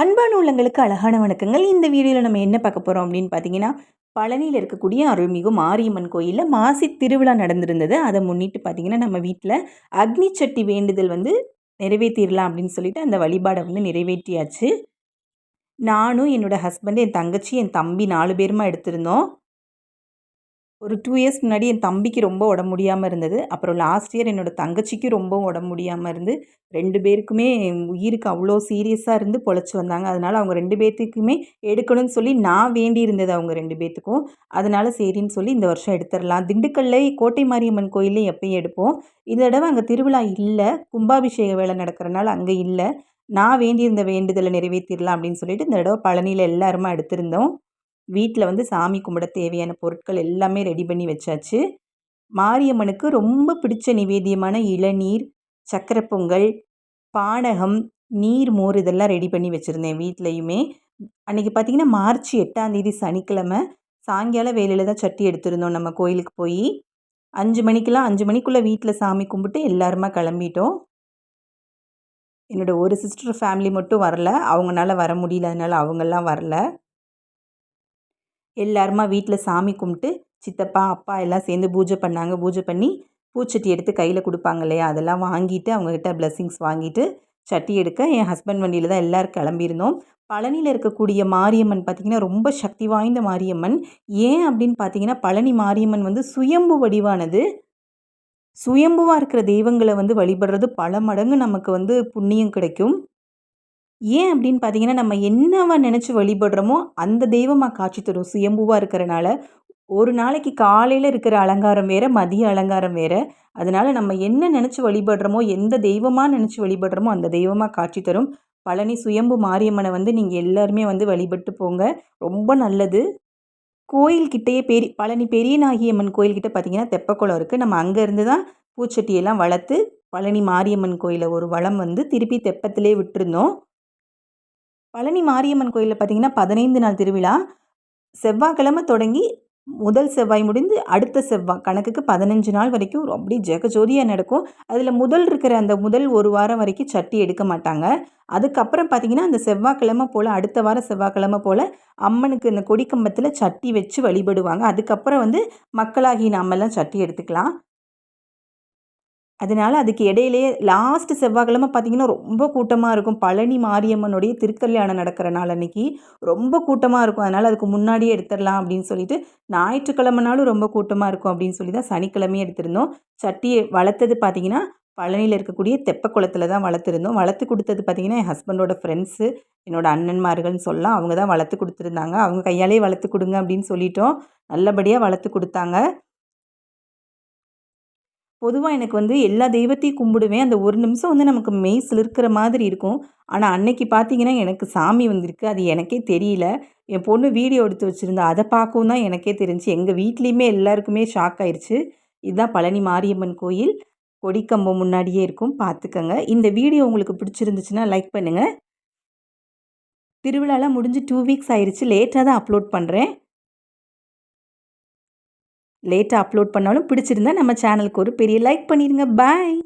அன்பான உள்ளங்களுக்கு அழகான வணக்கங்கள். இந்த வீடியோவில் நம்ம என்ன பார்க்க போகிறோம் அப்படின்னு பார்த்தீங்கன்னா பழனியில் இருக்கக்கூடிய அருள்மிகு மாரியம்மன் கோயிலில் மாசி திருவிழா நடந்திருந்தது. அதை முன்னிட்டு பார்த்தீங்கன்னா நம்ம வீட்டில் அக்னி சட்டி வேண்டுதல் வந்து நிறைவேற்றிடலாம் அப்படின்னு சொல்லிட்டு அந்த வழிபாடை வந்து நிறைவேற்றியாச்சு. நானும் என்னோடய ஹஸ்பண்ட் என் தங்கச்சி என் தம்பி நாலு பேருமா எடுத்திருந்தோம். ஒரு டூ இயர்ஸ் முன்னாடி என் தம்பிக்கு ரொம்ப உடம்பு முடியாமல் இருந்தது. அப்புறம் லாஸ்ட் இயர் என்னோடய தங்கச்சிக்கும் ரொம்ப உடம்பு முடியாமல் இருந்து ரெண்டு பேருக்குமே உயிருக்கு அவ்வளோ சீரியஸாக இருந்து பொழைச்சி வந்தாங்க. அதனால் அவங்க ரெண்டு பேர்த்துக்குமே எடுக்கணும்னு சொல்லி நான் வேண்டி இருந்தது அவங்க ரெண்டு பேர்த்துக்கும். அதனால் சரின்னு சொல்லி இந்த வருஷம் எடுத்துடலாம். திண்டுக்கல்ல கோட்டை மாரியம்மன் கோயிலே எப்பயும் எடுப்போம். இந்த தடவை அங்கே திருவிழா இல்லை. கும்பாபிஷேக வேலை நடக்கிறனால அங்கே இல்லை. நான் வேண்டியிருந்த வேண்டுதலை நிறைவேற்றிடலாம் அப்படின்னு சொல்லிட்டு இந்த தடவை பழனியில் எல்லாருமா எடுத்திருந்தோம். வீட்டில் வந்து சாமி கும்பிட தேவையான பொருட்கள் எல்லாமே ரெடி பண்ணி வச்சாச்சு. மாரியம்மனுக்கு ரொம்ப பிடிச்ச நிவேத்தியமான இளநீர் சக்கரை பொங்கல் பானகம் நீர் மோர் இதெல்லாம் ரெடி பண்ணி வச்சுருந்தேன் வீட்லேயுமே. அன்றைக்கி பார்த்திங்கன்னா மார்ச் எட்டாந்தேதி சனிக்கிழமை சாயங்கால வேலையில் தான் சட்டி எடுத்திருந்தோம் நம்ம கோயிலுக்கு போய். அஞ்சு மணிக்கெலாம் அஞ்சு மணிக்குள்ளே வீட்டில் சாமி கும்பிட்டு எல்லாருமா கிளம்பிட்டோம். என்னோடய ஒரு சிஸ்டர் ஃபேமிலி மட்டும் வரல. அவங்களால வர முடியல. அதனால் அவங்கெல்லாம் வரல. எல்லாருமா வீட்டில் சாமி கும்பிட்டு சித்தப்பா அப்பா எல்லாம் சேர்ந்து பூஜை பண்ணாங்க. பூஜை பண்ணி பூச்சட்டி எடுத்து கையில் கொடுப்பாங்க இல்லையா? அதெல்லாம் வாங்கிட்டு அவங்கக்கிட்ட பிளெஸ்ஸிங்ஸ் வாங்கிட்டு சட்டி எடுக்க என் ஹஸ்பண்ட் வண்டியில் தான் எல்லோரும் கிளம்பியிருந்தோம். பழனியில் இருக்கக்கூடிய மாரியம்மன் பார்த்திங்கன்னா ரொம்ப சக்தி வாய்ந்த மாரியம்மன். ஏன் அப்படின்னு பார்த்தீங்கன்னா பழனி மாரியம்மன் வந்து சுயம்பு வடிவானது. சுயம்புவாக இருக்கிற தெய்வங்களை வந்து வழிபடுறது பல மடங்கு நமக்கு வந்து புண்ணியம் கிடைக்கும். ஏன் அப்படின்னு பார்த்தீங்கன்னா நம்ம என்னவா நினச்சி வழிபடுறோமோ அந்த தெய்வமாக காட்சி தரும். சுயம்புவாக இருக்கிறனால. ஒரு நாளைக்கு காலையில் இருக்கிற அலங்காரம் வேறு மதிய அலங்காரம் வேறு. அதனால் நம்ம என்ன நினச்சி வழிபடுறோமோ எந்த தெய்வமாக நினச்சி வழிபடுறோமோ அந்த தெய்வமாக காட்சி தரும். பழனி சுயம்பு மாரியம்மனை வந்து நீங்கள் எல்லாருமே வந்து வழிபட்டு போங்க. ரொம்ப நல்லது. கோயில்கிட்டேயே பெரிய பழனி பெரிய நாகியம்மன் கோயில்கிட்ட பார்த்தீங்கன்னா தெப்பக்குளம் இருக்குது நம்ம அங்கேருந்து தான் பூச்சட்டியெல்லாம் வளர்த்து பழனி மாரியம்மன் கோயிலை ஒரு வளம் வந்து திருப்பி தெப்பத்திலே விட்டுருந்தோம். பழனி மாரியம்மன் கோயிலில் பார்த்திங்கன்னா பதினைந்து நாள் திருவிழா. செவ்வாய்க்கிழமை தொடங்கி முதல் செவ்வாய் முடிந்து அடுத்த செவ்வாய் கணக்குக்கு பதினஞ்சு நாள் வரைக்கும் அப்படி ஜெகஜோதியாக நடக்கும். அதில் முதல் இருக்கிற அந்த முதல் ஒரு வாரம் வரைக்கும் சட்டி எடுக்க மாட்டாங்க. அதுக்கப்புறம் பார்த்திங்கன்னா அந்த செவ்வாய்க்கிழமை போல் அடுத்த வாரம் செவ்வாய்க்கிழமை போல் அம்மனுக்கு இந்த கொடிக்கம்பத்தில் சட்டி வச்சு வழிபடுவாங்க. அதுக்கப்புறம் வந்து மக்களாகி நாமெல்லாம் சட்டி எடுத்துக்கலாம். அதனால் அதுக்கு இடையிலேயே லாஸ்ட்டு செவ்வாய்க்கிழமை பார்த்திங்கன்னா ரொம்ப கூட்டமாக இருக்கும். பழனி மாரியம்மனுடைய திருக்கல்யாணம் நடக்கிற நாள் அன்றைக்கி ரொம்ப கூட்டமாக இருக்கும். அதனால் அதுக்கு முன்னாடியே எடுத்துடலாம் அப்படின்னு சொல்லிட்டு ஞாயிற்றுக்கிழமைனாலும் ரொம்ப கூட்டமாக இருக்கும் அப்படின்னு சொல்லி தான் சனிக்கிழமையே எடுத்திருந்தோம். சட்டியை வளர்த்தது பார்த்திங்கன்னா பழனியில் இருக்கக்கூடிய தெப்பக்குளத்தில் தான் வளர்த்துருந்தோம். வளர்த்து கொடுத்தது பார்த்திங்கன்னா என் ஹஸ்பண்டோட ஃப்ரெண்ட்ஸு என்னோடய அண்ணன்மார்கள்னு சொல்லலாம். அவங்க தான் வளர்த்து கொடுத்துருந்தாங்க. அவங்க கையாலே வளர்த்து கொடுங்க அப்படின்னு சொல்லிட்டோம். நல்லபடியாக வளர்த்து கொடுத்தாங்க. பொதுவாக எனக்கு வந்து எல்லா தெய்வத்தையும் கும்பிடுவேன். அந்த ஒரு நிமிஷம் வந்து நமக்கு மெய் சிலிருக்கிற மாதிரி இருக்கும். ஆனால் அன்னைக்கு பார்த்தீங்கன்னா எனக்கு சாமி வந்திருக்கு. அது எனக்கே தெரியல. என் பொண்ணு வீடியோ எடுத்து வச்சுருந்தா அதை பார்க்கவும் தான் எனக்கே தெரிஞ்சு. எங்கள் வீட்லேயுமே எல்லாருக்குமே ஷாக் ஆயிடுச்சு இதுதான் பழனி மாரியம்மன் கோயில். கொடிக்கம்பம் முன்னாடியே இருக்கும். பார்த்துக்கங்க இந்த வீடியோ உங்களுக்கு பிடிச்சிருந்துச்சுன்னா லைக் பண்ணுங்கள் திருவிழாலாம் முடிஞ்சு டூ வீக்ஸ் ஆயிடுச்சு லேட்டாக தான் அப்லோட் பண்ணுறேன் லேட்டாக அப்லோட் பண்ணாலும் பிடிச்சிருந்தா நம்ம சேனலுக்கு ஒரு பெரிய லைக் பண்ணிடுங்க பாய்.